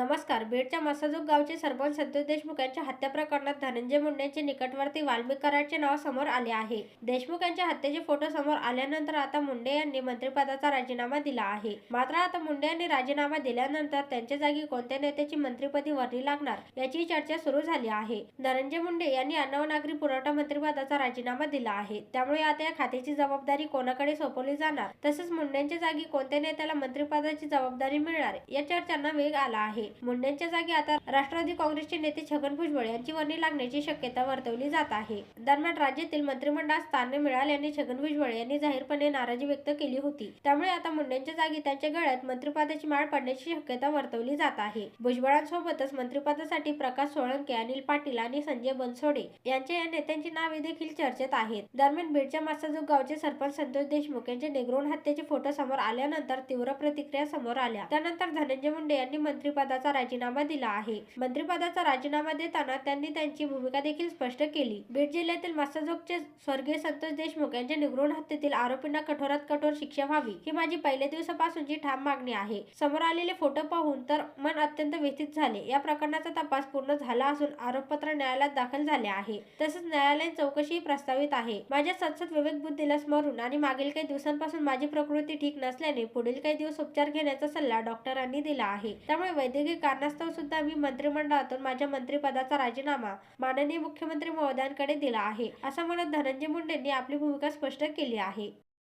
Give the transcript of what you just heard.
नमस्कार. बीडच्या मसाजोग गावचे सरपंच संतोष देशमुख यांच्या हत्या प्रकरणात धनंजय मुंडेंचे निकटवर्ती वाल्मिक कराडचे नाव समोर आले आहे. देशमुख यांच्या हत्येचे फोटो समोर आल्यानंतर आता मुंडे यांनी मंत्रिपदाचा राजीनामा दिला आहे. मात्र आता मुंडे यांनी राजीनामा दिल्यानंतर त्यांच्या जागी कोणत्या नेत्याची मंत्रिपदी वर्णी लागणार याची चर्चा सुरू झाली आहे. धनंजय मुंडे यांनी अन्न व नागरी पुरवठा मंत्रिपदाचा राजीनामा दिला आहे. त्यामुळे आता या खात्याची जबाबदारी कोणाकडे सोपवली जाणार? तसेच मुंडेंच्या जागी कोणत्या नेत्याला मंत्रिपदाची जबाबदारी मिळणार? या चर्चांना वेग आला आहे. मुंडेंच्या जागी आता राष्ट्रवादी काँग्रेसचे नेते छगन भुजबळ यांची वर्णी लागण्याची शक्यता वर्तवली जात आहे. दरम्यान राज्यातील मंत्रिमंडळात स्थान मिळाल्याने छगन भुजबळ यांनी जाहीरपणे नाराजी व्यक्त केली होती. त्यामुळे आता मुंडेंच्या जागी त्यांच्या गळ्यात मंत्रिपदाची माळ पडण्याची शक्यता वर्तवली जात आहे. भुजबळांसोबतच मंत्रिपदासाठी प्रकाश सोळंके अनिल पाटील आणि संजय बनसोडे यांच्या या नेत्यांची नावे देखील चर्चेत आहेत. दरम्यान बीडच्या मासाजूक गावचे सरपंच संतोष देशमुख यांचे नेग्रोन हत्येचे फोटो समोर आल्यानंतर तीव्र प्रतिक्रिया समोर आल्या. त्यानंतर धनंजय मुंडे यांनी मंत्रिपदाचा राजीनामा दिला आहे. मंत्रिपदाचा राजीनामा देताना त्यांनी त्यांची भूमिका देखील स्पष्ट केली. बीड जिल्ह्यातील मासाजोगचे स्वर्गीय संतोष देशमुख यांच्या निगृण हत्येतील आरोपींना कठोरात कठोर शिक्षा व्हावी ही माझी पहिल्या दिवसापासूनची ठाम मागणी आहे. समोर आलेले फोटो पाहून तर मन अत्यंत व्यथित झाले. या प्रकरणाचा तपास पूर्ण झाला असून आरोपपत्र न्यायालयात दाखल झाले आहे. तसेच न्यायालयीन चौकशीही प्रस्तावित आहे. माझ्या सतसत विवेक बुद्धीला स्मरून आणि मागील काही दिवसांपासून माझी प्रकृती ठीक नसल्याने पुढील काही दिवस उपचार घेण्याचा सल्ला डॉक्टरांनी दिला आहे. त्यामुळे वैद्य वैद्यकीय कारणास्तव सुद्धा मी मंत्रिमंडळातून माझ्या मंत्रिपदाचा राजीनामा माननीय मुख्यमंत्री महोदयांकडे दिला आहे. असं म्हणत धनंजय मुंडेंनी आपली भूमिका स्पष्ट केली आहे.